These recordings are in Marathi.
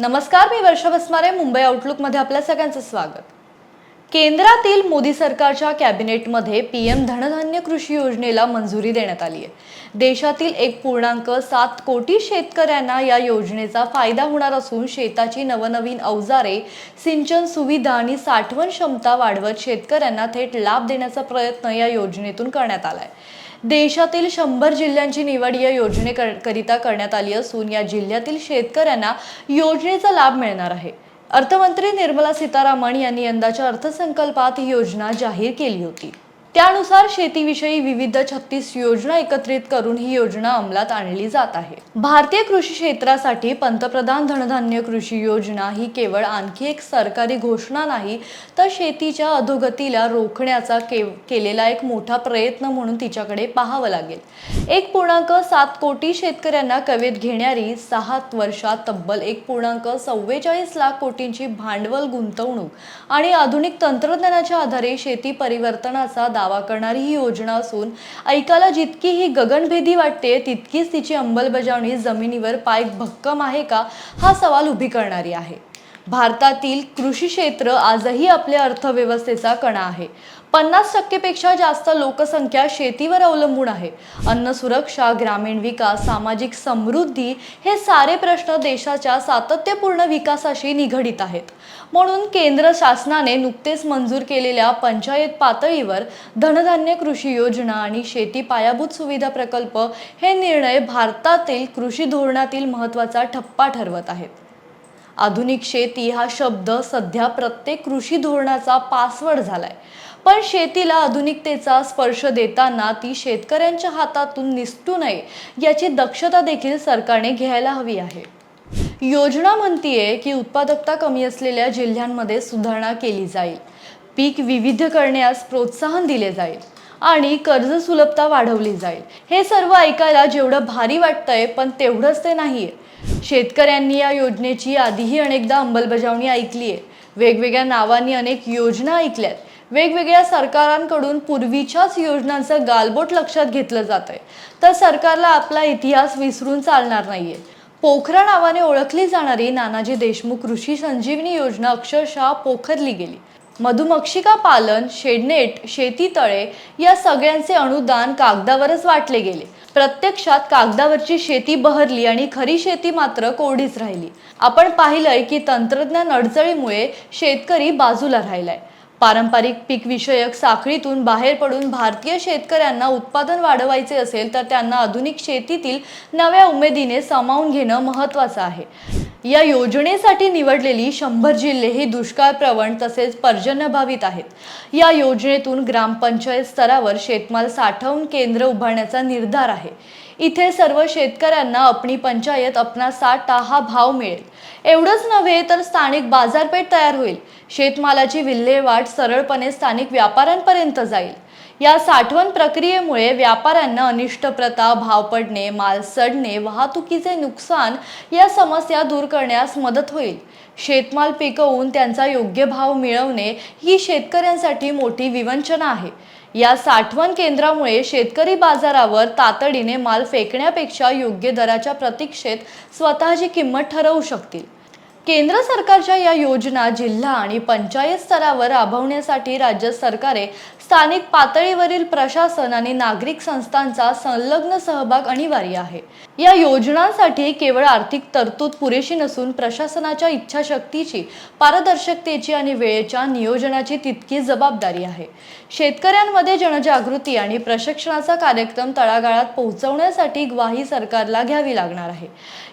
नमस्कार मी वर्षा बसमारे मुंबई आउटलुकमध्ये आपल्या सगळ्यांचं स्वागत. केंद्रातील मोदी सरकारच्या कॅबिनेटमध्ये पी एम धनधान्य कृषी योजनेला मंजुरी देण्यात आली आहे. देशातील एक पूर्णांक सात कोटी शेतकऱ्यांना या योजनेचा फायदा होणार असून शेताची नवनवीन अवजारे सिंचन सुविधा आणि साठवण क्षमता वाढवत शेतकऱ्यांना थेट लाभ देण्याचा प्रयत्न या योजनेतून करण्यात आला आहे देशातील शंभर जिल्ह्यांची निवड या योजनेकरिता करण्यात आली असून या जिल्ह्यातील शेतकऱ्यांना योजनेचा लाभ मिळणार आहे. अर्थमंत्री निर्मला सीतारामन यांनी यंदाच्या अर्थसंकल्पात ही योजना जाहीर केली होती. त्यानुसार शेतीविषयी विविध छत्तीस योजना एकत्रित करून ही योजना अंमलात आणली जात आहे. भारतीय कृषी क्षेत्रासाठी पंतप्रधान धनधान्य कृषी योजना ही केवळ आणखी एक सरकारी घोषणा नाही तर शेतीच्या अधोगतीला रोखण्याचा के केलेला एक मोठा प्रयत्न म्हणून तिच्याकडे पाहावं लागेल. एक पूर्णांक सात कोटी शेतकऱ्यांना कवेत घेणारी सहा वर्षात तब्बल एक पूर्णांक चव्वेचाळीस लाख कोटींची भांडवल गुंतवणूक आणि आधुनिक तंत्रज्ञानाच्या आधारे शेती परिवर्तनाचा दावा करणारी ही योजना असून ऐकायला जितकी ही गगनभेदी वाटते तितकीच तिची अंमलबजावणी जमिनीवर पाय भक्कम आहे का हा सवाल उभी करणारी आहे. भारतातील कृषी क्षेत्र आजही आपल्या अर्थव्यवस्थेचा कणा आहे. पन्नास टक्केपेक्षा जास्त लोकसंख्या शेतीवर अवलंबून आहे. अन्न सुरक्षा ग्रामीण विकास सामाजिक समृद्धी हे सारे प्रश्न देशाच्या सातत्यपूर्ण विकासाशी निगडीत आहेत. म्हणून केंद्र शासनाने नुकतेच मंजूर केलेल्या पंचायत पातळीवर धनधान्य कृषी योजना आणि शेती पायाभूत सुविधा प्रकल्प हे निर्णय भारतातील कृषी धोरणातील महत्त्वाचा ठप्पा ठरवत आहेत. आधुनिक शेती हा शब्द सध्या प्रत्येक कृषी धोरणाचा पासवर्ड झालाय. पण शेतीला आधुनिकतेचा स्पर्श देताना ती शेतकऱ्यांच्या हातातून निसटू नये याची दक्षता देखील सरकारने घ्यायला हवी आहे. योजना म्हणतीये की उत्पादकता कमी असलेल्या जिल्ह्यांमध्ये सुधारणा केली जाईल. पीक विविध करण्यास प्रोत्साहन दिले जाईल आणि कर्ज सुलभता वाढवली जाईल. हे सर्व ऐकायला जेवढं भारी वाटतंय पण तेवढंच ते नाहीये. शेतकऱ्यांनी या योजनेची आधीही अनेकदा अंमलबजावणी ऐकली आहे. वेगवेगळ्या नावांनी अनेक योजना ऐकल्यात. वेगवेगळ्या सरकारांकडून पूर्वीच्याच योजनांचं गालबोट लक्षात घेतलं जात आहे. तर सरकारला आपला इतिहास विसरून चालणार नाहीये. पोखरा नावाने ओळखली जाणारी नानाजी देशमुख कृषी संजीवनी योजना अक्षरशः पोखरली गेली. मधुमक्षिका पालन शेडनेट शेतीतळे या सगळ्यांचे अनुदान कागदावरच वाटले गेले. प्रत्यक्षात कागदावरची शेती बहरली आणि खरी शेती मात्र कोरडीच राहिली. आपण पाहिलंय की तंत्रज्ञान अडचणीमुळे शेतकरी बाजूला राहिलाय. पारंपरिक पीकविषयक साखळीतून बाहेर पडून भारतीय शेतकऱ्यांना उत्पादन वाढवायचे असेल तर त्यांना आधुनिक शेतीतील नव्या उमेदीने सामावून घेणं महत्त्वाचं आहे. या योजनेसाठी निवडलेली शंभर जिल्हे ही दुष्काळ प्रवण तसेच पर्जन्यभावित आहेत. या योजनेतून ग्रामपंचायत स्तरावर शेतमाल साठवून केंद्र उभारण्याचा निर्धार आहे. इथे सर्व शेतकऱ्यांना अपनी पंचायत अपना साठा हा भाव मिळेल. एवढंच नव्हे तर स्थानिक बाजारपेठ तयार होईल. शेतमालाची विल्हेवाट सरळपणे स्थानिक व्यापाऱ्यांपर्यंत जाईल. या साठवण प्रक्रियेमुळे व्यापाऱ्यांना अनिष्ट प्रथा भाव पडणे माल सडणे वाहतुकीचे नुकसान या समस्या दूर करण्यास मदत होईल. शेतमाल पिकवून त्यांचा योग्य भाव मिळवणे ही शेतकऱ्यांसाठी मोठी विवंचना आहे. या साठवण केंद्रामुळे शेतकरी बाजारावर तातडीने माल फेकण्यापेक्षा योग्य दराच्या प्रतीक्षेत स्वतःची किंमत ठरवू शकतील. केंद्र सरकारच्या या योजना जिल्हा आणि पंचायत स्तरावर राबवण्यासाठी राज्य सरकारे स्थानिक पातळीवरील प्रशासन आणि नागरिक संस्थांचा संलग्न सहभाग अनिवार्य आहे. या योजनांसाठी केवळ आर्थिक तरतूद पुरेशी नसून प्रशासनाच्या इच्छाशक्तीची पारदर्शकतेची आणि वेळेच्या नियोजनाची तितकी जबाबदारी आहे. शेतकऱ्यांमध्ये जनजागृती आणि प्रशिक्षणाचा कार्यक्रम तळागाळात पोहोचवण्यासाठी ग्वाही सरकारला घ्यावी लागणार आहे.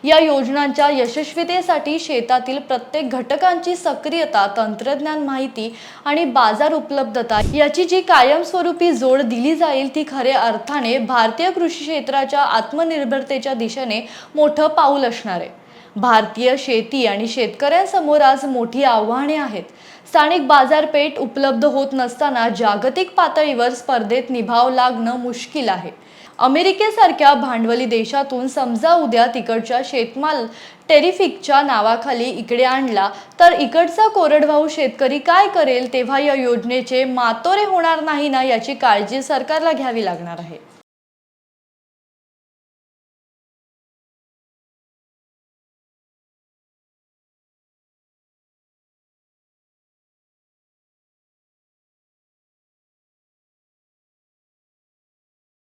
या योजनांच्या यशस्वीतेसाठी क्षेत्रातील प्रत्येक घटकांची सक्रियता तंत्रज्ञान माहिती आणि बाजार उपलब्धता याची जी कायमस्वरूपी जोड दिली जाईल ती खऱ्या अर्थाने भारतीय कृषी क्षेत्राच्या आत्मनिर्भरतेच्या दिशेने मोठं पाऊल असणार आहे. भारतीय शेती आणि शेतकऱ्यांसमोर आज मोठी आव्हाने आहेत. स्थानिक बाजारपेठ उपलब्ध होत नसताना जागतिक पातळीवर स्पर्धेत निभाव लागणं मुश्किल आहे. अमेरिकेसारख्या भांडवली देशातून समजा उद्या तिकडच्या शेतमाल टेरिफिकच्या नावाखाली इकडे आणला तर इकडचा कोरडवाहू शेतकरी काय करेल तेव्हा या योजनेचे मातोरे होणार नाही ना याची काळजी सरकारला घ्यावी लागणार आहे.